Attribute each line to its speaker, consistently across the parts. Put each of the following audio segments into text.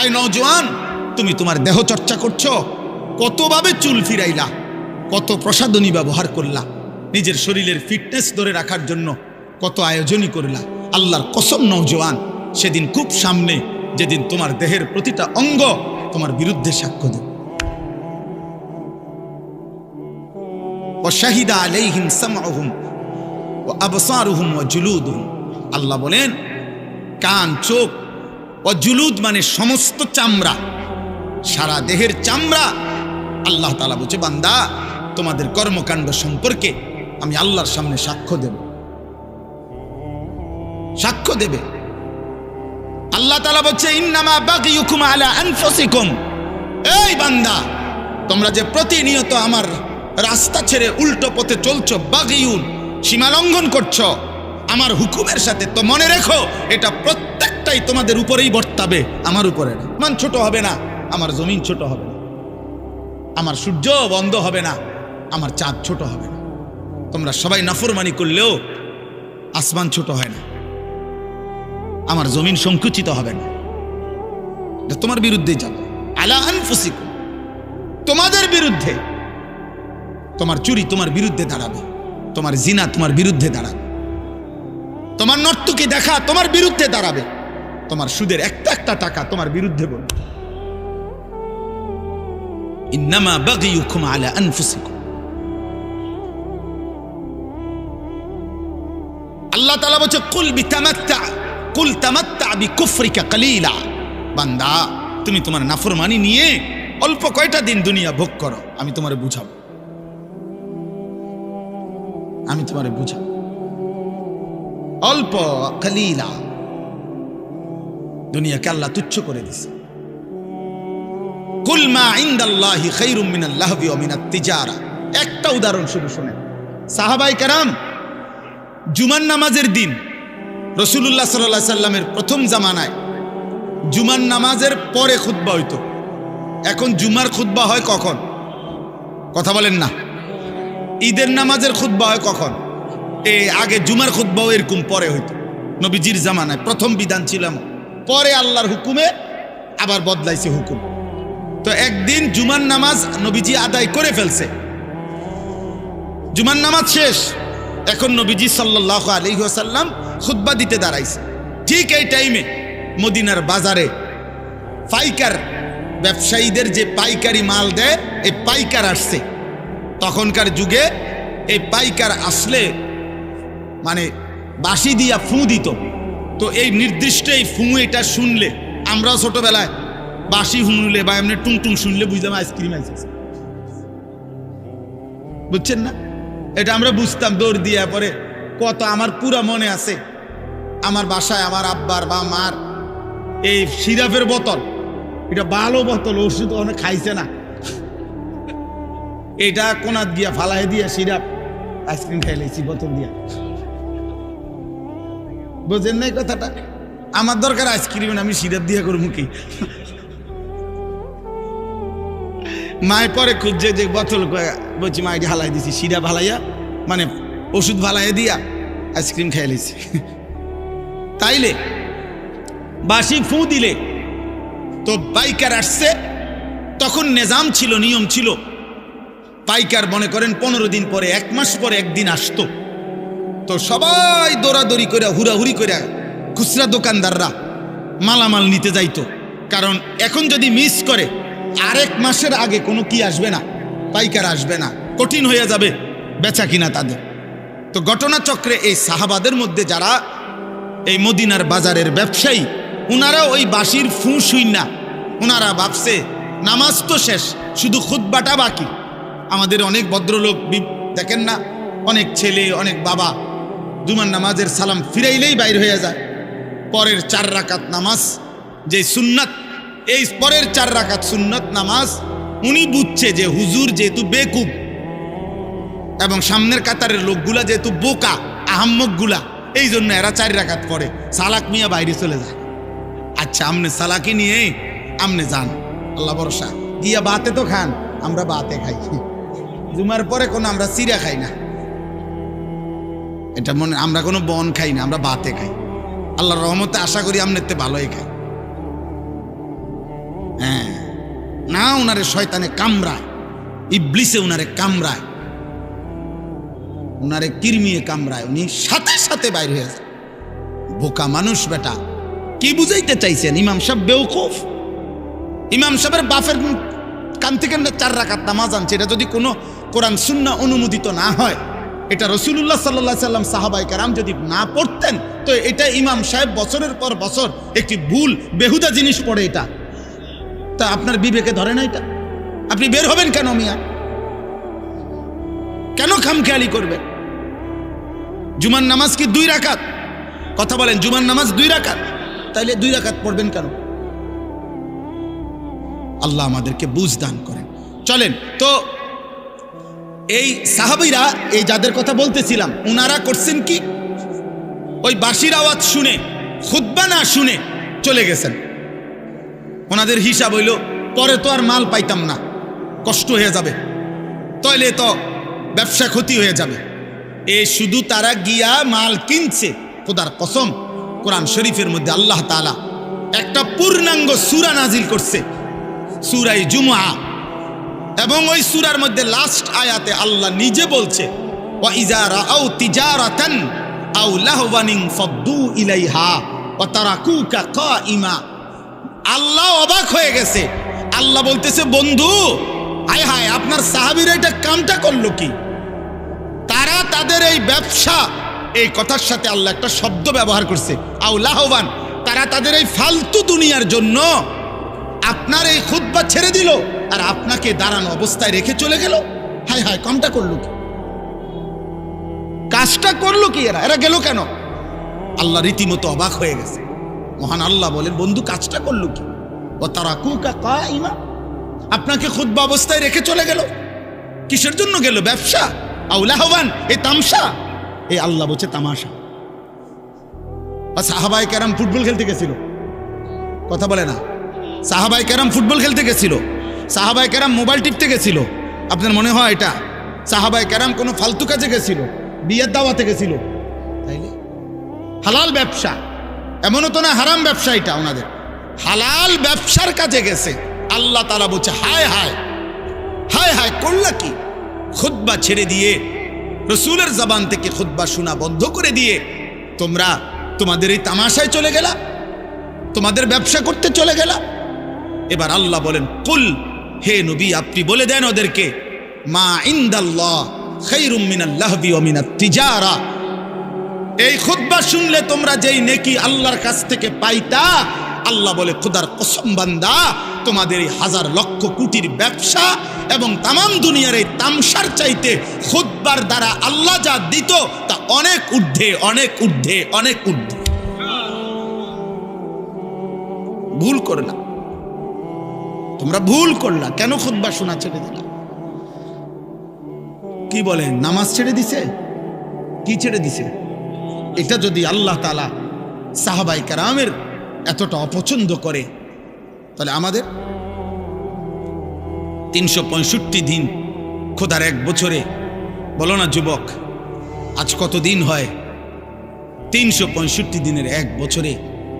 Speaker 1: High নওজোয়ান, তুমি তোমার দেহ চর্চা করছ। কতভাবে চুল ফিরাইলা, কত প্রসাদনী ব্যবহার করলা, নিজের শরীরের ফিটনেস ধরে রাখার জন্য কত আয়োজনই করলা। আল্লাহর কসম নওজোয়ান, সেদিন খুব সামনে যেদিন তোমার দেহের প্রতিটা অঙ্গ তোমার বিরুদ্ধে সাক্ষ্য দেবে। অশাহিদা আলাই সামহুম ও আল্লাহ বলেন, কান, চোখ ও জুলুদ মানে সমস্ত চামড়া। সারা দেহের চামড়া আল্লাহ তালা বলছে, বান্দা, তোমাদের কর্মকাণ্ড সম্পর্কে আমি আল্লাহর সামনে সাক্ষ্য দেব। সাক্ষ্য দেবে। আল্লাহ তালা বলছে, ইন্নামা বাগিয়ুকুম আলা এই বান্দা, তোমরা যে প্রতিনিয়ত আমার রাস্তা ছেড়ে উল্টো পথে চলছো বাগিউন সীমা লঙ্ঘন করছ, আমার হুকুমের সাথে তো মনে রেখো, এটা প্রত্যেকটাই তোমাদের উপরেই বর্তাবে, আমার উপরে না। মান ছোট হবে না, আমার জমিন ছোট হবে না। আমার সূর্য বন্ধ হবে না, আমার চাঁদ ছোট হবে না। তোমরা সবাই নাফরমানি করলেও আসমান ছোট হয় না। আমার জমিন সংকুচিত হবে না। এটা তোমার বিরুদ্ধে যাবে। আলা আনফুসিকুম। তোমাদের বিরুদ্ধে। তোমার চুরি তোমার বিরুদ্ধে দাঁড়াবে। তোমার জিনা তোমার বিরুদ্ধে দাঁড়াবে। তোমার নর্তকি দেখা তোমার বিরুদ্ধে দাঁড়াবে। তোমার সুদের একটা একটা টাকা তোমার বিরুদ্ধে বলবে। ইন্নামা বান্দা, তুমি তোমার নাফরমানি নিয়ে অল্প কয়টা দিন দুনিয়া ভোগ করো, আমি তোমারে বুঝাবো। আমি তোমারে বুঝাবো। অল্প কালিলা। দুনিয়াকে আল্লাহ তুচ্ছ করে দিছে। কুল মা ইনদাল্লাহি খাইরুম মিনাল লাহবি ওয়া তিজারা। একটা উদাহরণ শুধু শুনেন। সাহাবাই কারাম, জুমার নামাজের দিন রসুল্লাহ সাল্লাহ সাল্লামের প্রথম জামানায় জুমার নামাজের পরে খুতবা হইতো। এখন জুমার খুতবা হয় কখন? কথা বলেন না। ঈদের নামাজের খুতবা হয় কখন? এ আগে জুমার খুতবাও এরকম পরে হইতো। নবীজির জামানায় প্রথম বিধান ছিলাম পরে আল্লাহর হুকুমে আবার বদলাইছে হুকুম। তো একদিন জুমার নামাজ নবীজি আদায় করে ফেলছে। জুমার নামাজ শেষ, এখন নবীজি সাল্লাহ আলহিহাসাল্লাম খুদ্া দিতে দাঁড়াইছে। ঠিক এই টাইমে মদিনার বাজারে পাইকার ব্যবসায়ীদের যে পাইকারি মাল দেয়, এই পাইকার আসছে। তখনকার যুগে এই পাইকার আসলে মানে বাঁশি দিয়া ফু দিত। তো এই নির্দিষ্ট এই ফু এটা শুনলে, আমরাও ছোটবেলায় বাঁশি শুনলে বা এমনি টুং টুং শুনলে বুঝলাম আইসক্রিম আইসক্রিম। বুঝছেন না? এটা আমরা বুঝতাম দৌড় দিয়ে পরে কত আমার পুরা মনে আছে। আমার বাসায় আমার আব্বার বা মার এই সিরাপের বোতল, এটা ভালো বোতল, ওষুধ অনেক খাইছে না। এটা কোনাত গিয়া ফালাই দিয়া সিরাপ, আইসক্রিম খাই লাইছি বোতল দিয়া। বোঝেন নাই কথাটা? আমার দরকার আইসক্রিম আমি সিরাপ দিয়া করব কি? মায়ের পরে খুঁজছে যে বোতল বলছি, মা হালাই দিছি, সিরাপ হালাইয়া মানে ওষুধ ভালাইয়া দিয়া আইসক্রিম খাই লাইছি। তাইলে বাসি ফু দিলে তো পাইকার আসছে, তখন নেজাম ছিল, নিয়ম ছিল, পাইকার মনে করেন পনেরো দিন পরে, এক মাস পরে একদিন আসতো। তো সবাই দৌড়াদৌড়ি করে, হুড়াহুড়ি করে খুচরা দোকানদাররা মালামাল নিতে যাইতো। কারণ এখন যদি মিস করে, আরেক মাসের আগে কোনো কি আসবে না, পাইকার আসবে না, কঠিন হয়ে যাবে বেচা কিনা তাদের। তো ঘটনাচক্রে এই সাহাবাদের মধ্যে যারা এই মদিনার বাজারের ব্যবসায়ী, উনারা ওই বাসির ফু শুই না। ওনারা ভাবছে, নামাজ তো শেষ, শুধু খুদ্বাটা বাকি। আমাদের অনেক ভদ্রলোক দেখেন না, অনেক ছেলে, অনেক বাবা জুমার নামাজের সালাম ফিরাইলেই বাইর হয়ে যায়। পরের চার রাকাত নামাজ, যে সুন্নাত, এই পরের চার রাকাত সুন্নত নামাজ উনি বুঝছে যে হুজুর যেহেতু বেকুব এবং সামনের কাতারের লোকগুলা যেহেতু বোকা, আহাম্মকগুলা, এই জন্য এরা চার রাকাত পরে সালাক মিয়া বাইরে চলে যায়। আচ্ছা আমনে সালাকি নিয়ে, আমনে যান। আল্লাহ ভরসা। গিয়া বাতে তো খান, আমরা বাতে খাই। জুমার পরে কোনো আমরা চিরা খাই না। এটা মনে আমরা কোনো বন খাই না, আমরা বাতে খাই। আল্লাহর রহমতে আশা করি আমনেতে ভালোই খাই। হ্যাঁ। না ওনারে শয়তানে কামড়ায়, ইবলিসে উনারে কামড়ায়। উনারে কিরমিয়ে কামড়ায়, উনি সাথে সাথে বাইর হয়ে যায়। বোকা মানুষ বেটা। কি বুঝাইতে চাইছেন? ইমাম সাহেব বেউকুফ ইমাম সাহেবের বাফের কান থেকে চার রাকাত নামাজ আনছে। এটা যদি কোনো কোরআন শূন্য অনুমোদিত না হয় এটা রসুল্লাহ সাল্লাহ সাল্লাম সাহাবাই কারাম যদি না পড়তেন, তো এটা ইমাম সাহেব বছরের পর বছর একটি ভুল, বেহুদা জিনিস পড়ে এটা। তা আপনার বিবেকে ধরে না এটা? আপনি বের হবেন কেন মিয়া? কেন খামখেয়ালি করবেন? জুমার নামাজ কি দুই রাকাত? কথা বলেন, জুমার নামাজ দুই রাকাত? তাইলে দুই রাকাত পড়বেন কেন? আল্লাহ আমাদেরকে বুঝ দান করেন। চলেন, তো এই সাহাবিরা এই যাদের কথা বলতেছিলাম, উনারা করছেন কি? ওই বাঁশির আওয়াজ শুনে খুদ্া না শুনে চলে গেছেন। ওনাদের হিসাব হইল, পরে তো আর মাল পাইতাম না, কষ্ট হয়ে যাবে। তাইলে তো ব্যবসা ক্ষতি হয়ে যাবে। এ শুধু তারা গিয়া মাল কিনছে, খোদার কসম, কোরআন শরীফের মধ্যে আল্লাহ তাআলা একটা পূর্ণাঙ্গ সুরা নাজিল করছে সুরাই জুমা এবং ওই সুরার মধ্যে লাস্ট আয়াতে আল্লাহ নিজে বলছে আল্লাহ অবাক হয়ে গেছে। আল্লাহ বলতেছে, বন্ধু, আয় হায়, আপনার সাহাবীরা এটা কামটা করল কি? তারা তাদের এই ব্যবসা, এই কথার সাথে আল্লাহ একটা শব্দ ব্যবহার করছে, আও লাহবান তারা তাদের এই ফালতু দুনিয়ার জন্য আপনার এই খুদ্া ছেড়ে দিল। আর আপনাকে দাঁড়ানো অবস্থায় রেখে চলে গেল? হায় হায়, কমটা করল কি? কাজটা করল কি এরা? এরা গেল কেন? আল্লাহ রীতিমতো অবাক হয়ে গেছে। মহান আল্লাহ বলেন, বন্ধু, কাজটা করল কি? ও তারা কুকা কা ইমা আপনাকে খুদ্া অবস্থায় রেখে চলে গেল? কিসের জন্য গেল? ব্যবসা? আউলাহবান এ তামসা? এই আল্লাহ বলছে তামাশা। আর সাহাবাই ক্যারাম ফুটবল খেলতে গেছিল? কথা বলে না। সাহাবাই ক্যারাম ফুটবল খেলতে গেছিল? সাহাবাই ক্যারাম মোবাইল টিপতে গেছিল। আপনার মনে হয় এটা? সাহাবাই ক্যারাম কোনো ফালতু কাজে গেছিল? বিয়ের দাওয়াতে গেছিল? তাইলে? হালাল ব্যবসা। এমনও তো না হারাম ব্যবসা এটা ওনাদের। হালাল ব্যবসার কাজে গেছে। আল্লাহ তালা বলছে, হায় হায়। হায় হায়, করলা কি? খুদ্া ছেড়ে দিয়ে, রসুলের জবান থেকে খুদ্া শোনা বন্ধ করে দিয়ে, তোমরা তোমাদের এই তামাশায় চলে গেলা? তোমাদের ব্যবসা করতে চলে গেলা? এবার আল্লাহ বলেন, কুল হে নবী, আপনি বলে দেন ওদেরকে, মা ইন্দাল্লাহ এই খুদ্া শুনলে তোমরা যেই নেকি আল্লাহর কাছ থেকে পাইতা, আল্লাহ বলে, খুদার কসম বান্দা, তোমাদের এই হাজার লক্ষ কোটির ব্যবসা এবং তামাম দুনিয়ার এই তামসার চাইতে খুদ্বার দ্বারা আল্লাহ যা দিত, তা অনেক ঊর্ধ্বে অনেক ঊর্ধ্বে অনেক ঊর্ধ্বে। ভুল করলা তোমরা ভুল করলা। কেন খুদ্া শোনা ছেড়ে দিলা? কি বলেন নামাজ ছেড়ে দিছে? কি ছেড়ে দিছে? এটা যদি আল্লাহ তালা সাহাবাই কারামের এতটা অপছন্দ করে, তাহলে আমাদের তিনশো পঁয়ষট্টি দিন খোদার এক বছরে, বলো না যুবক, আজ কত দিন হয়? তিনশো পঁয়ষট্টি দিনের এক বছরে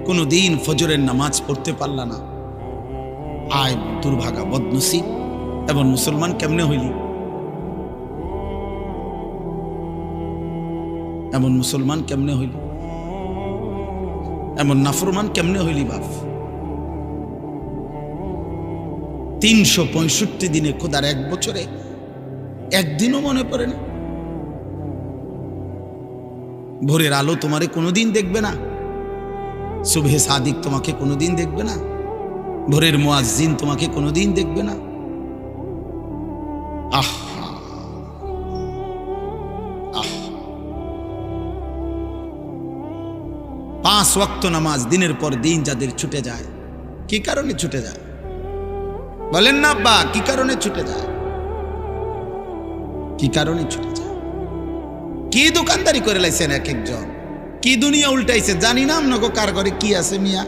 Speaker 1: কোনো দিন ফজরের নামাজ পড়তে পারলা না। আয় দুর্ভাগা বদনসিব। এবং মুসলমান কেমনে হইলি? এমন মুসলমান কেমনে হইলি? এমন নাফরমান কেমনে হইলি বাপ? তিনশো পঁয়ষট্টি দিনে খোদার এক বছরে একদিনও মনে পড়ে না। ভোরের আলো তোমারে কোনোদিন দেখবে না। শুভে সাদিক তোমাকে কোনোদিন দেখবে না। ভোরের মোয়াজিন তোমাকে কোনোদিন দেখবে না। আহ। পাঁচ ওয়াক্ত নামাজ দিনের পর দিন যাদের ছুটে যায়, কি কারণে ছুটে যায়? বলেন না বা কি কারণে ছুটে যায়? কি কারণে ছুটে যায়? কি দোকানদারি করে লাইছেন এক একজন? কি দুনিয়া উল্টাইছে? জানি না আপনাকে কার ঘরে কি আছে মিয়া।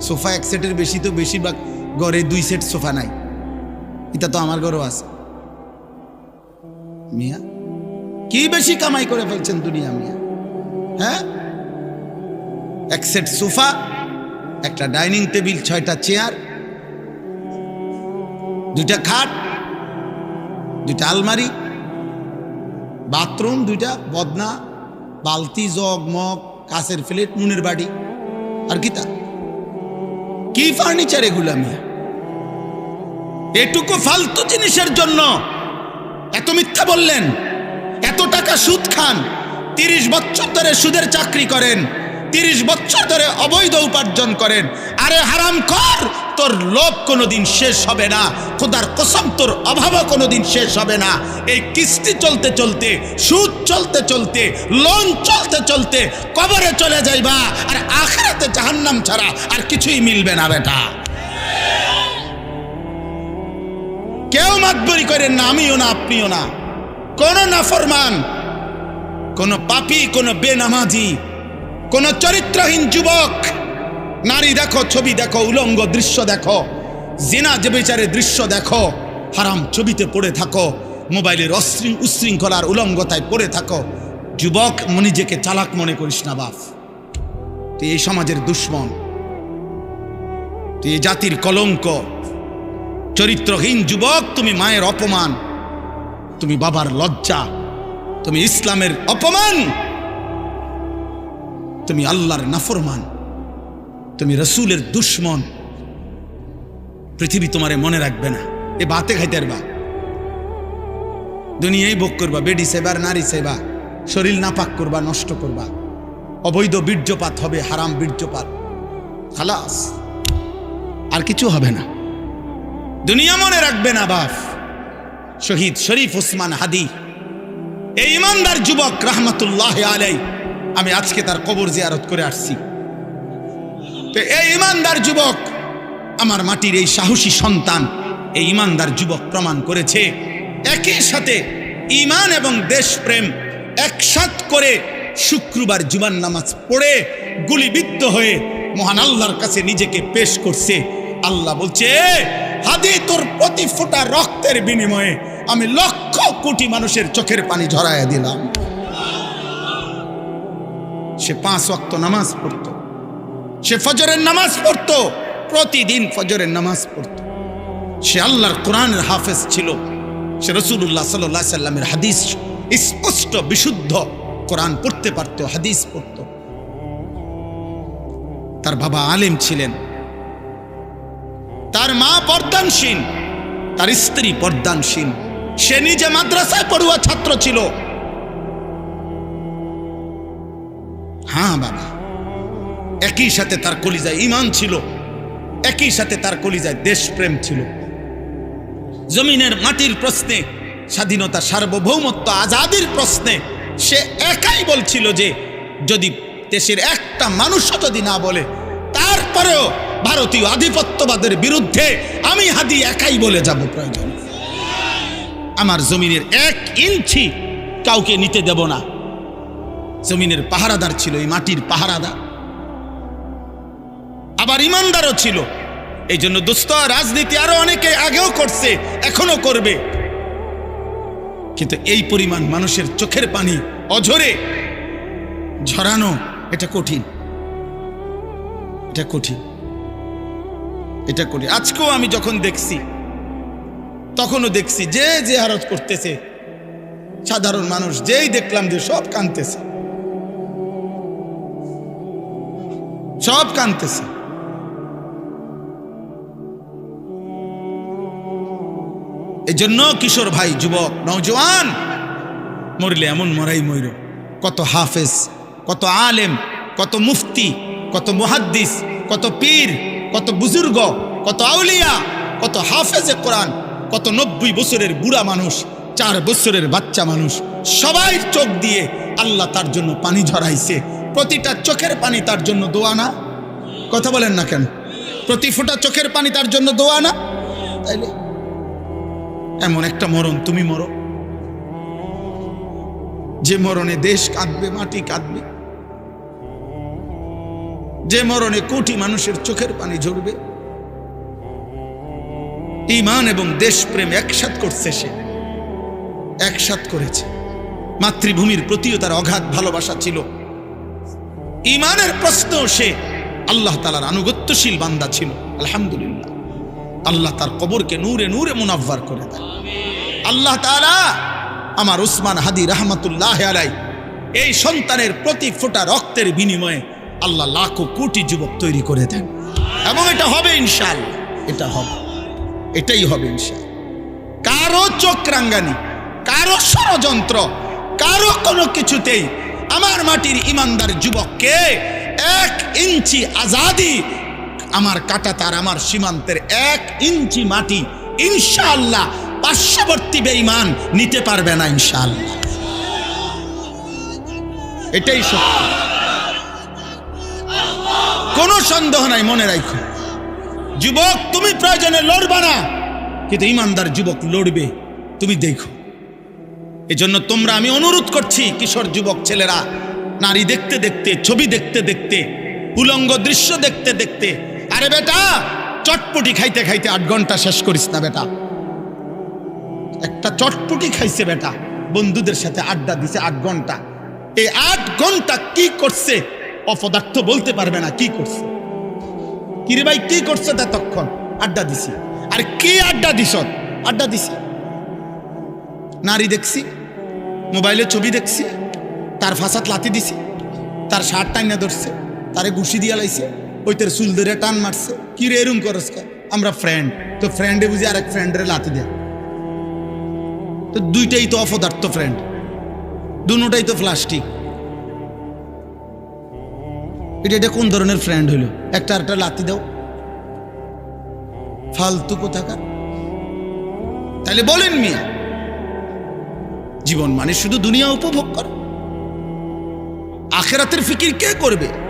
Speaker 1: সোফা এক সেটের বেশি তো বেশিরভাগ ঘরে দুই সেট সোফা নাই। এটা তো আমার ঘরেও আছে। মিয়া, কি বেশি কামাই করে ফেলছেন দুনিয়া মিয়া? হ্যাঁ? এক সেট সোফা, একটা ডাইনিং টেবিল, ছয়টা চেয়ার, দুইটা খাট, দুইটা আলমারি, বাথরুম, দুইটা বদনা, বালতি, জগ, মগ কাছের প্লেট, নুনের বাড়ি আর কি তা? কি ফার্নিচার এগুলো আমি? এটুকু ফালতু জিনিসের জন্য। এত মিথ্যা বললেন। এত টাকা সুদ খান। তিরিশ বছর ধরে সুদের চাকরি করেন। তিরিশ বছর ধরে অবৈধ উপার্জন করেন। আরে হারাম কর তোর লোভ কোনোদিন শেষ হবে না, খোদার কসম তোর অভাবও কোনোদিন শেষ হবে না। এই কিস্তি চলতে চলতে, সুদ চলতে চলতে, লোন চলতে চলতে কবরে চলে যাইবা, আর আখেরাতে জাহান্নাম ছাড়া আর কিছুই মিলবে না বেটা। কেউ মাতবরি করেন না, আমিও না, আপনিও না। কোন নাফরমান, কোন পাপি, কোন বেনামাজি, কোন চরিত্রহীন যুবক নারী দেখো, ছবি দেখো, উলঙ্গ দৃশ্য দেখো, জেনা যে বিচারে দৃশ্য দেখো, হারাম ছবিতে পড়ে থাকো, মোবাইলের অশৃং উশৃঙ্খলার উলঙ্গতায় পড়ে থাকো, যুবক নিজেকে চালাক মনে করিস না বাপ। তুই এই সমাজের দুশ্মন। তুই এই জাতির কলঙ্ক। চরিত্রহীন যুবক, তুমি মায়ের অপমান। তুমি বাবার লজ্জা। তুমি ইসলামের অপমান। তুমি আল্লাহর নাফরমান। তুমি রসুলের দুশ্মন। পৃথিবী তোমারে মনে রাখবে না। এ বাতে খাইতে বা দুনিয়াই ভোগ করবা, বেডি সেবার নারী সেবা। শরীর নাপাক করবা, নষ্ট করবা। অবৈধ বীর্যপাত হবে, হারাম বীর্যপাত। খালাস। আর কিছু হবে না। দুনিয়া মনে রাখবে না, বাপ। শহীদ শরীফ ওসমান হাদি। এই ইমানদার যুবক রহমতুল্লাহ আলাই আমি আজকে তার কবর জিয়ারত করে আসছি। এই ইমানদার যুবক, আমার মাটির এই সাহসী সন্তান এই ইমানদার যুবক প্রমাণ করেছে। একই সাথে ইমান এবং দেশপ্রেম একসাথ করে শুক্রবার জুমান নামাজ পড়ে গুলিবিদ্ধ হয়ে মহান আল্লাহর কাছে নিজেকে পেশ করছে। আল্লাহ বলছে হাদি, তোর প্রতি ফোঁটা রক্তের বিনিময়ে আমি লক্ষ কোটি মানুষের চোখের পানি ঝরাইয়া দিলাম। সে পাঁচ ওয়াক্ত নামাজ পড়তো। সে ফজরের নামাজ পড়তো, প্রতিদিন ফজরের নামাজ পড়তো। সে আল্লাহর কোরআনের হাফেজ ছিল। সে রসুল্লাহ সাল্লাহ সাল্লামের হাদিস স্পষ্ট, বিশুদ্ধ কোরআন পড়তে পারতো, হাদিস পড়তো। তার বাবা আলেম ছিলেন। তার মা পর্দানসীন তার স্ত্রী পর্দানসীন সে নিজে মাদ্রাসায় পড়ুয়া ছাত্র ছিল। হ্যাঁ বাবা। একই সাথে তার কলিজায় ইমান ছিল, একই সাথে তার কলিজায় দেশপ্রেম ছিল। জমিনের মাটির প্রশ্নে, স্বাধীনতা সার্বভৌমত্ব আজাদির প্রশ্নে, সে একাই বলছিল যে, যদি দেশের একটা মানুষও যদি না বলে, তারপরেও ভারতীয় আধিপত্যবাদের বিরুদ্ধে আমি হাদি একাই বলে যাব প্রয়োজন। আমার জমিনের এক ইঞ্চি কাউকে নিতে দেব না। জমিনের পাহারাদার ছিল এই মাটির পাহারাদার। আবার ইমানদারও ছিল। এই জন্য দুস্থ রাজনীতি আরও অনেকে আগেও করছে, এখনও করবে। কিন্তু এই পরিমাণ মানুষের চোখের পানি অঝরে, ঝরানো, এটা কঠিন। এটা কঠিন। এটা কঠিন। আজকেও আমি যখন দেখছি, তখনও দেখছি যে যে হারত করতেছে। সাধারণ মানুষ যেই দেখলাম যে সব কানতেছে। সব কানতেছে। এই জন্য কিশোর ভাই, যুবক নৌজওয়ান মরলে এমন মরাই ময়ূর কত হাফেজ, কত আলেম, কত মুফতি, কত মুহাদ্দিস, কত পীর, কত বুজুর্গ, কত আউলিয়া, কত হাফেজে কোরআন, কত নব্বই বছরের বুড়া মানুষ, চার বছরের বাচ্চা মানুষ, সবাই চোখ দিয়ে আল্লাহ তার জন্য পানি ঝরাইছে। প্রতিটা চোখের পানি তার জন্য দোয়া না? কথা বলেন না কেন? প্রতি ফোঁটা চোখের পানি তার জন্য দোয়া না? তাইলে এমন একটা মরণ, তুমি মরো। যে মরণে দেশ কাঁদবে, মাটি কাঁদবে। যে মরণে কোটি মানুষের চোখের পানি ঝরবে। ইমান এবং দেশপ্রেম একসাথ করছে সে। একসাথ করেছে। মাতৃভূমির প্রতিও তার অগাধ ভালোবাসা ছিল। ইমানের প্রশ্ন সে। আল্লাহ তালার আনুগত্যশীল বান্দা ছিল। আলহামদুলিল্লাহ। আল্লাহ তার কবরকে নূরে নূরে মুনাফার করে দেন। আল্লাহ তাআলা আমার উসমান হাদি রহমতুল্লাহ আলাই এই সন্তানের প্রতি ফোঁটা রক্তের বিনিময়ে আল্লাহ লাখো কোটি যুবক তৈরি করে দেন। এবং এটা হবে ইনশাল এটা হবে। এটাই হবে ইনশাল কারও চোখ রাঙ্গানি, কারও ষড়যন্ত্র, কারও কোনো কিছুতেই আমার মাটির ইমানদার যুবককে এক ইঞ্চি আজাদি আমার কাটা তার আমার সীমান্তের এক ইঞ্চি মাটি ইনশাআল্লাহ পার্শ্ববর্তী বেঈমান নিতে পারবে না ইনশাআল্লাহ। এটাই সত্য। কোনো সন্দেহ নাই, মনে রাখো যুবক, তুমি প্রয়োজনে লড়বা না, কিন্তু ইমানদার যুবক লড়বে, তুমি দেখো। এজন্য তোমরা আমি অনুরোধ করছি, কিশোর যুবক ছেলেরা, নারী দেখতে দেখতে, ছবি দেখতে দেখতে, উলঙ্গ দৃশ্য দেখতে দেখতে আরে বেটা, চটপটি খাইতে খাইতে আট ঘণ্টা শেষ করিস না বেটা। একটা চটপটি খাইছে বেটা, বন্ধুদের সাথে আড্ডা দিছে আট ঘণ্টা। এই আট ঘণ্টা কি করছে? অপদার্থ বলতে পারবে না কি করছে। কিরে ভাই, কি করছে ততক্ষণ আড্ডা দিছি। আর কি আড্ডা দিস আড্ডা দিছি। নারী দেখছি, মোবাইলে ছবি দেখছি, তার ফাঁসাত লাতি দিছি, তার শার্ট টাইনা ধরছে, তারে ঘুষি দিয়া লাইছে। ওই তোর চুল ধরে টান মারছে। কি রে, এরম করস? আমরা ফ্রেন্ড তো ফ্রেন্ডে বুঝি আরেক ফ্রেন্ডের লাতি দেয়। তো দুইটাই তো অপদার্থ ফ্রেন্ড দুটাই তো প্লাস্টিক এটা এটা কোন ধরনের ফ্রেন্ড হইল? একটা আরেকটা লাতি দাও। ফালতু কোথাকার। তাহলে বলেন মিয়া। জীবন মানে শুধু দুনিয়া উপভোগ কর। আখেরাতের ফিকির কে করবে?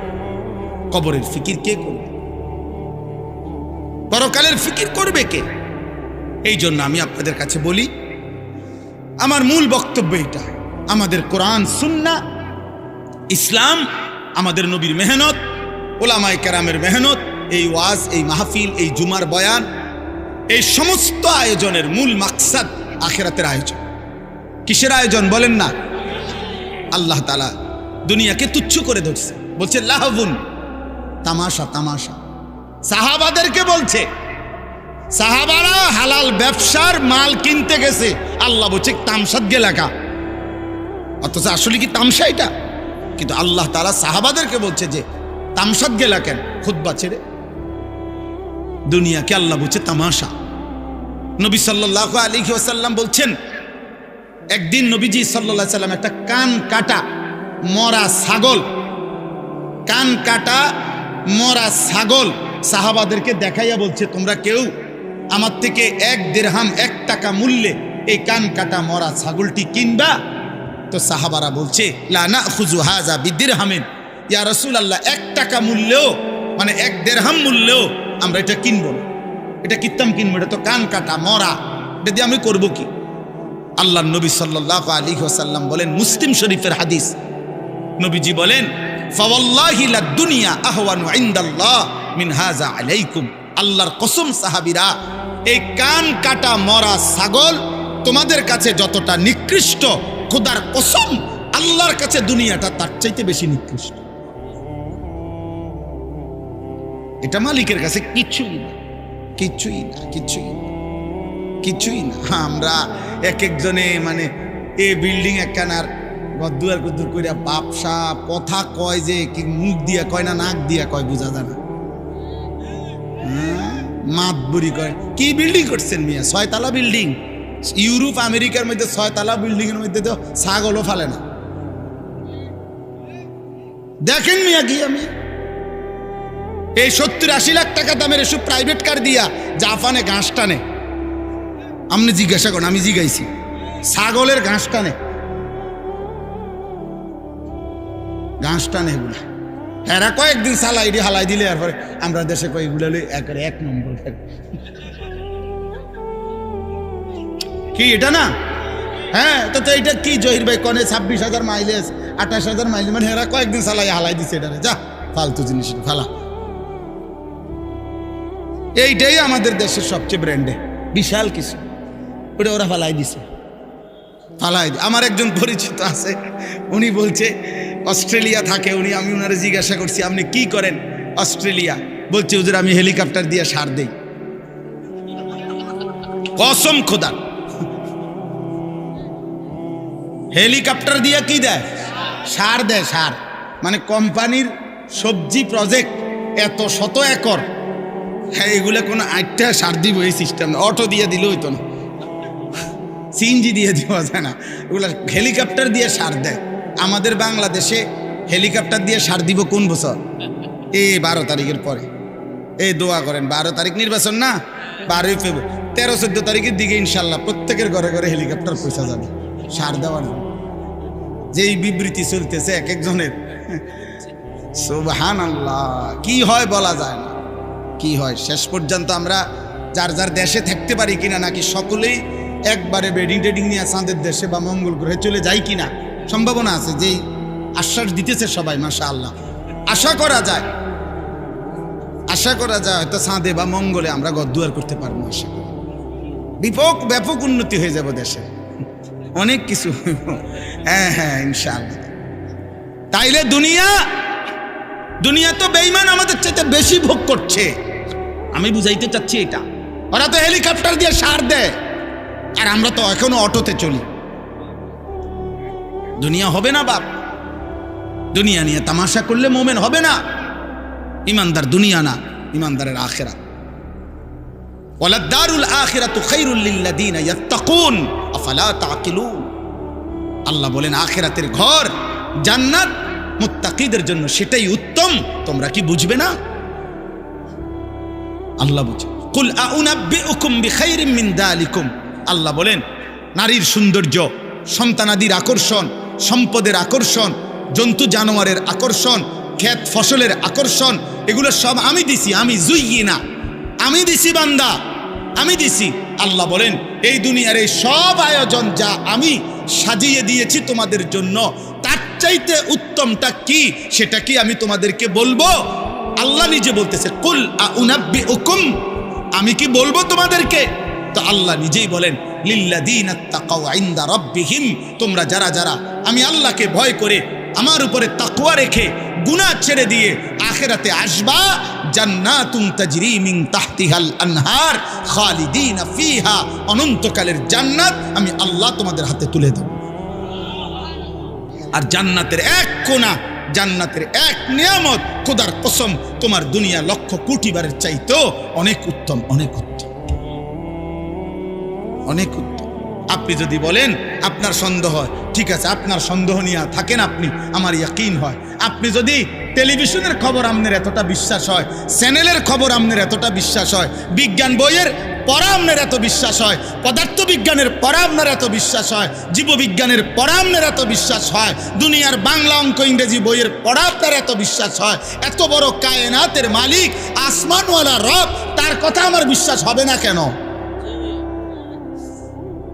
Speaker 1: কবরের ফিকির কে করবে? পরকালের ফিকির করবে কে? এই জন্য আমি আপনাদের কাছে বলি, আমার মূল বক্তব্য এটা, আমাদের কোরআন, সুন্না, ইসলাম, আমাদের নবীর মেহনত, ওলামায় কেরামের মেহনত, এই ওয়াজ, এই মাহফিল, এই জুমার বয়ান, এই সমস্ত আয়োজনের মূল মাকসাদ আখেরাতের আয়োজন। কিসের আয়োজন বলেন না? আল্লাহ তালা দুনিয়াকে তুচ্ছ করে ধরছে। বলছে, লাহবুন। তামাশা তামাশা। সাহাবাদেরকে বলছে, সাহাবারা হালাল ব্যবসার মাল কিনতে গেছে। আল্লাহ বলছে তামসাদ গেলাকা অথচ আসলে কি তামসা এটা? কিন্তু আল্লাহ তারা সাহাবাদেরকে বলছে যে তামসাদ গেলা কেন? খুদ্া ছেড়ে। দুনিয়াকে আল্লাহ বলছে, তামাশা। নবী সাল্লাহ আলী ওসাল্লাম বলছেন, একদিন নবীজি সাল্লা সাল্লাম একটা কান কাটা মরা ছাগল, কান কাটা মরা ছাগল সাহাবাদেরকে দেখাইয়া বলছে, তোমরা কেউ আমার থেকে এক দেড়হাম, এক টাকা মূল্যে এই কান কাটা মরা ছাগলটি কিনবা? তো সাহাবারা বলছে লানা খুজু হাজা বিদ্দির হামিন ইয়া রসুল আল্লাহ এক টাকা মূল্যেও মানে এক দেড়হাম মূল্যেও আমরা এটা কিনবো না। এটা কিতাম কিনবো এটা তো কান কাটা মরা। এটা দিয়ে আমি করব কি? আল্লাহ নবী সাল্লাহ আলী ওসাল্লাম বলেন, মুসলিম শরীফের হাদিস। নবীজি বলেন ফাওয়াল্লাহি লাদ-দুনিয়া আহওয়ানু ইনদাল্লাহ মিন হাযা আলাইকুম। আল্লাহর কসম সাহাবীরা, এই কান কাটা মরা ছাগল তোমাদের কাছে যতটা নিকৃষ্ট, খোদার কসম, আল্লাহর কাছে দুনিয়াটা তার চাইতে বেশি নিকৃষ্ট। এটা মালিকের কাছে কিছুই না কিছুই না কিছুই না কিছুই না। আমরা এক একজনে মানে এ বিল্ডিং একখানার গদ্দুয়ার গদ্দুর কইরা বাপসা কথা কয় যে কি মুখ দিয়া কয় না নাক দিয়া কয় বোঝা যায় না। হ্যাঁ, মাত বুড়ি কয় কি বিল্ডিং করছেন মিয়া? ছয়তলা বিল্ডিং ইউরোপ আমেরিকার মধ্যে ছয়তলা বিল্ডিং এর মধ্যে তো ছাগলও ফালে না। দেখেন মিয়া কি আমি? এই সত্তর আশি লাখ টাকা দামের এসব প্রাইভেট কার দিয়া জাপানে ঘাস টানে। আপনি জিজ্ঞাসা করেন আমি জিজ্ঞাইছি ছাগলের ঘাস টানে। টানে এগুলা। এরা কয়েকদিন সালাই দিয়ে হালাই দিলে এরপরে আমরা দেশে কয়েকগুলো একের এক নম্বর কি, এটা না? হ্যাঁ তো তো এটা কি জহির ভাই কনে? ছাব্বিশ হাজার মাইলেজ আঠাশ হাজার মাইলেজ মানে এরা কয়েকদিন সালাই হালাই দিছে এটারে। যা, ফালতু জিনিস ফালা। এইটাই আমাদের দেশের সবচেয়ে ব্র্যান্ডে বিশাল কিছু। ওটা ওরা ফালাই দিছে। ফালাই আমার একজন পরিচিত আছে, উনি বলছে অস্ট্রেলিয়া থাকে উনি, আমি ওনারে জিজ্ঞাসা করছি, আপনি কি করেন অস্ট্রেলিয়া? বলছে ওদের আমি হেলিকপ্টার দিয়ে সার দেই। কসম খোদা। হেলিকপ্টার দিয়ে কি দেয়? সার দেয়, সার। মানে কোম্পানির সবজি প্রজেক্ট এত শত একর। হ্যাঁ এগুলো কোনো আটটা সার দিব এই সিস্টেম না অটো দিয়ে দিলে হইতো না। সিএনজি দিয়ে দেওয়া যায় না। ওগুলো হেলিকপ্টার দিয়ে সার দেয়। আমাদের বাংলাদেশে হেলিকপ্টার দিয়ে সার দিব কোন বছর? এই বারো তারিখের পরে। এই দোয়া করেন বারো তারিখ নির্বাচন না? বারোই ফেব্রুয়ারি তেরো চোদ্দ তারিখের দিকে ইনশাল্লাহ প্রত্যেকের ঘরে ঘরে হেলিকপ্টার পয়সা যাবে। সার দেওয়ার জন্য। যেই বিবৃতি চলতেছে এক একজনের। সুবহান আল্লাহ কি হয় বলা যায় না। কি হয়? শেষ পর্যন্ত আমরা যার যার দেশে থাকতে পারি কিনা নাকি সকলেই একবারে বেডিং টেডিং নিয়ে চাঁদের দেশে বা মঙ্গল গ্রহে চলে যাই কিনা সম্ভাবনা আছে যেই আশ্বাস দিতেছে সবাই মাসা আল্লাহ আশা করা যায়। আশা করা যায় হয়তো চাঁদে বা মঙ্গলে আমরা গদ্দুয়ার করতে পারব, আশা করি। বিপক, ব্যাপক উন্নতি হয়ে যাব দেশে। অনেক কিছু হ্যাঁ হ্যাঁ ইনশাআল্লাহ। তাইলে দুনিয়া দুনিয়া তো বেইমান আমাদের চাইতে বেশি ভোগ করছে। আমি বুঝাইতে চাচ্ছি এটা। ওরা তো হেলিকপ্টার দিয়ে সার দেয়। আর আমরা তো এখনও অটোতে চলি। দুনিয়া হবে না বাপ। দুনিয়া নিয়ে তামাশা করলে মোমেন হবে না। ইমানদার দুনিয়া না, ইমানদারের আখেরা ওয়ালাদ্দারুল আখিরাতু খায়রুল লিল্লাযিনা ইয়াত্তাকুন, আফালা তাকিলুন আল্লাহ বলেন, আখিরাতের ঘর জান্নাত, মুত্তাকিদের জন্য সেটাই উত্তম, তোমরা কি বুঝবে না? আল্লাহ বুঝে কুল আউনাব্বিউকুম বিখাইরিম মিন দালিকুম। আল্লাহ বলেন, নারীর সৌন্দর্য, সন্তানাদির আকর্ষণ সম্পদের আকর্ষণ, জন্তু জানোয়ারের আকর্ষণ, ক্ষেত ফসলের আকর্ষণ, এগুলো সব আমি দিছি, আমি জুইয়ে না আমি দিছি বান্দা, আমি দিছি। আল্লাহ বলেন, এই দুনিয়ার এই সব আয়োজন যা আমি সাজিয়ে দিয়েছি তোমাদের জন্য, তার চাইতে উত্তমটা কি, সেটা কি আমি তোমাদেরকে বলব? আল্লাহ নিজে বলতেছে, কুল আউনাব্বি উকুম আমি কি বলব তোমাদেরকে? তো আল্লাহ নিজেই বলেন লিল্লাদিন ইনদা রব্বিহিম তোমরা যারা যারা আমি আল্লাহকে ভয় করে আমার উপরে তাকওয়া রেখে গুনাহ ছেড়ে দিয়ে আখেরাতে আসবা। জান্নাতুন তাজরি মিন তাহতিহাল আনহার খালিদিনা ফিহা। অনন্তকালের জান্নাত আমি আল্লাহ তোমাদের হাতে তুলে দেব। আর জান্নাতের এক কোণা জান্নাতের এক নিয়ামত, খোদার কসম, তোমার দুনিয়া লক্ষ কোটি বারের চাইতেও অনেক উত্তম অনেক উত্তম। অনেক উত্তম। আপনি যদি বলেন, আপনার সন্দেহ হয়। ঠিক আছে, আপনার সন্দেহ নিয়ে থাকেন আপনি, আমার ইয়াকিন হয়। আপনি যদি টেলিভিশনের খবর আপনার এতটা বিশ্বাস হয়, চ্যানেলের খবর আপনার এতটা বিশ্বাস হয়, বিজ্ঞান বইয়ের পড়া আপনার এত বিশ্বাস হয় পদার্থ বিজ্ঞানের পড়া আপনার এত বিশ্বাস হয়, জীববিজ্ঞানের পড়া আপনার এত বিশ্বাস হয়, দুনিয়ার বাংলা অঙ্ক ইংরেজি বইয়ের পড়া আপনার এত বিশ্বাস হয়, এত বড় কায়নাতের মালিক, আসমানওয়ালা রব, তার কথা আমার বিশ্বাস হবে না কেন?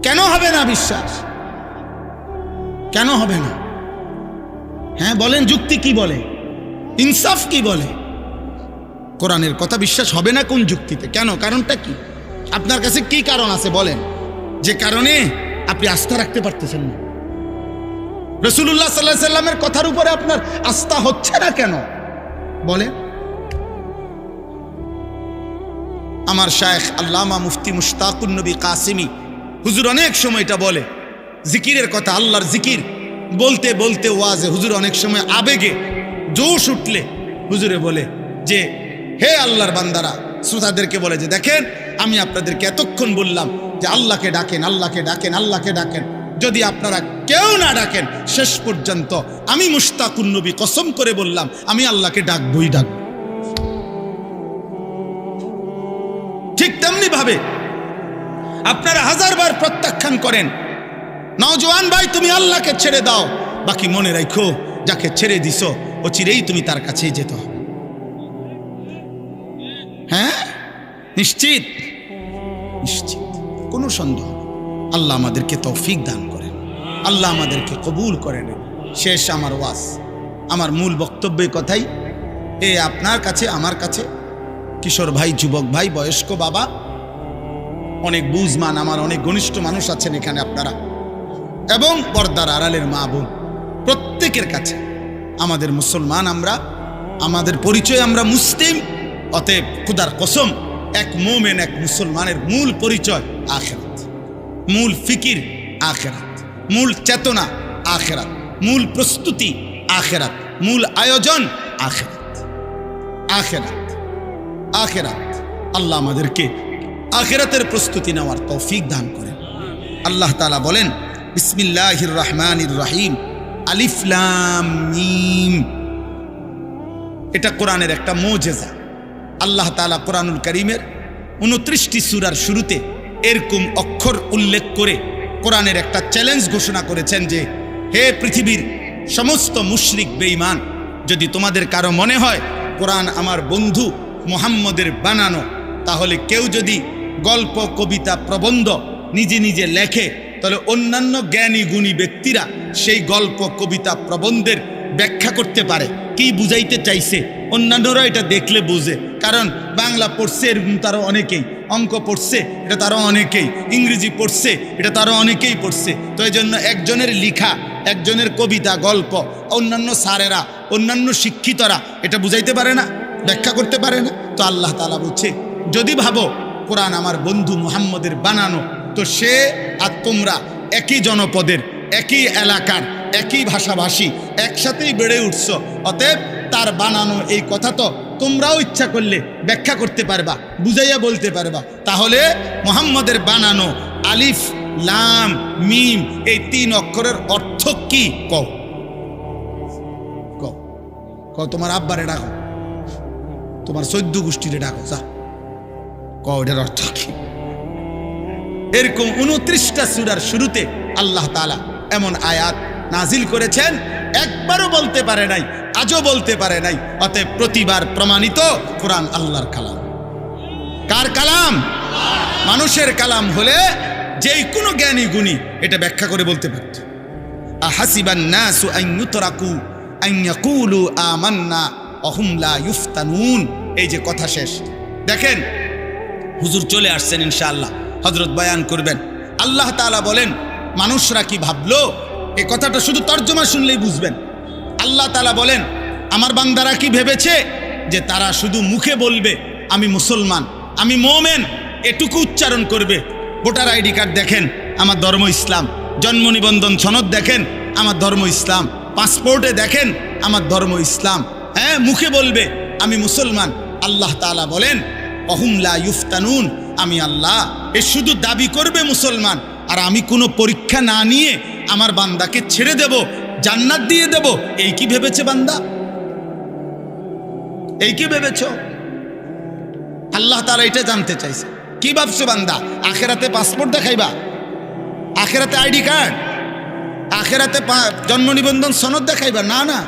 Speaker 1: কেন হবে না বিশ্বাস? কেন হবে না? হ্যাঁ বলেন যুক্তি কি বলে? ইনসাফ কি বলে? কোরআনের কথা বিশ্বাস হবে না কোন যুক্তিতে? কেন? কারণটা কি? আপনার কাছে কি কারণ আছে বলেন? যে কারণে আপনি আস্থা রাখতে পারতেছেন না। রসুল্লাহ সাল্লাহ সাল্লামের কথার উপরে আপনার আস্থা হচ্ছে না কেন? বলেন। আমার শায়েখ আল্লামা মুফতি মুশতাকুন নবী কাসিমি হুজুর অনেক সময় এটা বলে। জিকিরের কথা, আল্লাহর জিকির। বলতে বলতে ওয়াজে হুজুর অনেক সময় আবেগে জোশ উঠলে হুজুরে বলে যে, হে আল্লাহর বান্দারা, শ্রোতাদেরকে বলে যে, দেখেন, আমি আপনাদেরকে এতক্ষণ বললাম যে আল্লাহকে ডাকেন আল্লাহকে ডাকেন আল্লাহকে ডাকেন। যদি আপনারা কেউ না ডাকেন, শেষ পর্যন্ত আমি মুস্তাকুন নবী, কসম করে বললাম, আমি আল্লাহকে ডাকবই, ডাকবো। ঠিক তেমনি ভাবে আপনারা হাজারবার প্রত্যাখ্যান করেন। নওজোয়ান ভাই, তুমি আল্লাহকে ছেড়ে দাও। বাকি মনে রাখো যাকে ছেড়ে দিছ ও চিরেই তুমি তার কাছেই যেতে হবে। হ্যাঁ? নিশ্চিত? নিশ্চিত। কোনো সন্দেহ আল্লাহ আমাদেরকে তৌফিক দান করেন। আল্লাহ আমাদেরকে কবুল করেন। শেষ আমার ওয়াস আমার মূল বক্তব্যের কথাই, এ আপনার কাছে, আমার কাছে। কিশোর ভাই, যুবক ভাই, বয়স্ক বাবা অনেক বুঝমান আমার অনেক ঘনিষ্ঠ মানুষ আছেন এখানে আপনারা। এবং পর্দার আড়ালের মা বোন, প্রত্যেকের কাছে আমাদের মুসলমান আমরা, আমাদের পরিচয় আমরা মুসলিম, অতএব খুদার কসম, এক মোমেন, এক মুসলমানের মূল পরিচয় আখেরাত। মূল ফিকির আখেরাত। মূল চেতনা আখেরাত। মূল প্রস্তুতি আখেরাত। মূল আয়োজন আখেরাত। আখেরাত। আখেরাত। আল্লাহ আমাদেরকে আখেরাতের প্রস্তুতি নেওয়ার তৌফিক দান করেন। আল্লাহ তালা বলেন, বিসমিল্লাহির রহমানির রাহিম আলিফলাম এটা কোরআনের একটা মোজেজা। আল্লাহ তালা কোরআনুল করিমের উনত্রিশটি সুরার শুরুতে এরকম অক্ষর উল্লেখ করে কোরআনের একটা চ্যালেঞ্জ ঘোষণা করেছেন যে, হে পৃথিবীর সমস্ত মুশরিক বেঈমান, যদি তোমাদের কারও মনে হয় কোরআন আমার বন্ধু মোহাম্মদের বানানো, তাহলে কেউ যদি গল্প, কবিতা, প্রবন্ধ নিজে নিজে লেখে। তাহলে অন্যান্য জ্ঞানী, গুণী ব্যক্তিরা সেই গল্প, কবিতা, প্রবন্ধের ব্যাখ্যা করতে পারে। কি বুঝাইতে চাইছে? অন্যান্যরা এটা দেখলে বুঝে। কারণ বাংলা পড়ছে এরকম তারও অনেকেই। অঙ্ক পড়ছে, এটা তারও অনেকেই। ইংরেজি পড়ছে, এটা তারও অনেকেই পড়ছে। তো এই জন্য একজনের লিখা, একজনের কবিতা, গল্প, অন্যান্য স্যারেরা, অন্যান্য শিক্ষিতরা এটা বুঝাইতে পারে না, ব্যাখ্যা করতে পারে না। তো আল্লাহ তালা বলছে, যদি ভাবো কোরআন আমার বন্ধু মুহাম্মদের বানানো। তো সে আর তোমরা একই জনপদের, একই এলাকার, একই ভাষাভাষী একসাথেই বেড়ে উঠছ। অতএব তার বানানো এই কথা তো তোমরাও ইচ্ছা করলে ব্যাখ্যা করতে পারবা, বুঝাইয়া বলতে পারবা। তাহলে মোহাম্মদের বানানো আলিফ, লাম, মিম এই তিন অক্ষরের অর্থ কি? কও। কও। তোমার আব্বারে ডাকো। তোমার চৈদ্য গোষ্ঠীরে ডাকো, যা। কও অর্থ কি? এরকম উনত্রিশটা সুরার শুরুতে আল্লাহ তালা এমন আয়াত নাজিল করেছেন, একবারও বলতে পারে নাই, আজও বলতে পারে নাই, অতএব প্রতিবার প্রমাণিত কোরআন আল্লাহর কালাম। কার কালাম? মানুষের কালাম হলে যেই কোনো জ্ঞানী গুণী এটা ব্যাখ্যা করে বলতে পারত। আহাসিবান নাসু আন ইউতরাকু, আন ইয়াকুলু আমান্না, অহুম লা ইউফতানুন। এই যে কথা শেষ। দেখেন হুজুর চলে আসছেন ইনশাআল্লাহ। হজরত বয়ান করবেন। আল্লাহ তাআলা বলেন, মানুষরা কি ভাবলো? এই কথাটা শুধু তর্জমা শুনলেই বুঝবেন। আল্লাহ তালা বলেন, আমার বান্দারা কি ভেবেছে যে তারা শুধু মুখে বলবে, আমি মুসলমান, আমি মোমেন, এটুকু উচ্চারণ করবে? ভোটার আইডি কার্ড দেখেন, আমার ধর্ম ইসলাম। জন্ম নিবন্ধন সনদ দেখেন, আমার ধর্ম ইসলাম। পাসপোর্টে দেখেন, আমার ধর্ম ইসলাম। হ্যাঁ মুখে বলবে, আমি মুসলমান। আল্লাহ তাআলা বলেন অহুমলা ইউফতানুন। আমি আল্লাহ, এ শুধু দাবি করবে মুসলমান। আর আমি কোনো পরীক্ষা না নিয়ে আমার বান্দাকে ছেড়ে দেব, জান্নাত দিয়ে দেব। এই কি ভেবেছে বান্দা? এই কি ভেবেছ? আল্লাহ তারা এটা জানতে চাইছে। কি ভাবছ বান্দা? আখেরাতে পাসপোর্ট দেখাইবা? আখেরাতে আইডি কার্ড? আখেরাতে জন্ম নিবন্ধন সনদ দেখাইবা? না না।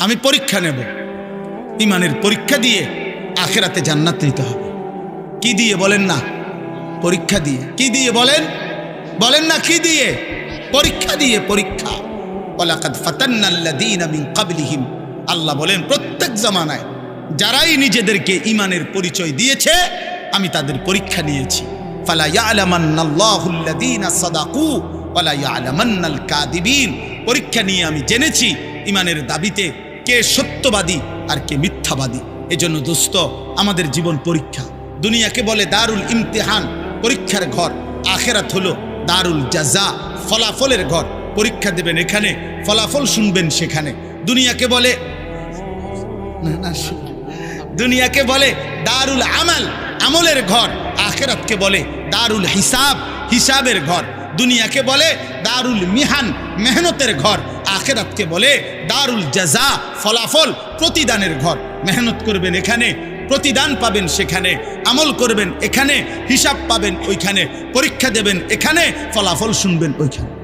Speaker 1: আমি পরীক্ষা নেব। ইমানের পরীক্ষা দিয়ে আখেরাতে জান্নাত নিতে হবে। কি দিয়ে বলেন না? পরীক্ষা দিয়ে। কি দিয়ে বলেন? বলেন না কি দিয়ে? পরীক্ষা দিয়ে পরীক্ষা। ওয়ালাকাদ ফাতান্নাল্লাযীনা মিন ক্বাবলিহিম। আল্লাহ বলেন, প্রত্যেক জামানায় যারাই নিজেদেরকে ইমানের পরিচয় দিয়েছে, আমি তাদের পরীক্ষা নিয়েছি। পরীক্ষা নিয়ে আমি জেনেছি ইমানের দাবিতে কে সত্যবাদী আর কে মিথ্যাবাদী। এজন্য দোস্ত আমাদের জীবন পরীক্ষা। দুনিয়াকে বলে দারুল ইমতিহান, পরীক্ষার ঘর। আখেরাত হলো দারুল জাজা, ফলাফলের ঘর। পরীক্ষা দেবেন এখানে, ফলাফল শুনবেন সেখানে। দুনিয়াকে বলে দুনিয়াকে বলে দারুল আমাল, আমলের ঘর। আখেরাতকে বলে দারুল হিসাব, হিসাবের ঘর। দুনিয়াকে বলে দারুল মিহান, মেহনতের ঘর। আখেরাতকে বলে দারুল জাজা, ফলাফল প্রতিদানের ঘর। মেহনত করবেন এখানে, প্রতিদান পাবেন সেখানে, আমল করবেন এখানে, হিসাব পাবেন ওইখানে, পরীক্ষা দেবেন এখানে, ফলাফল শুনবেন ওইখানে।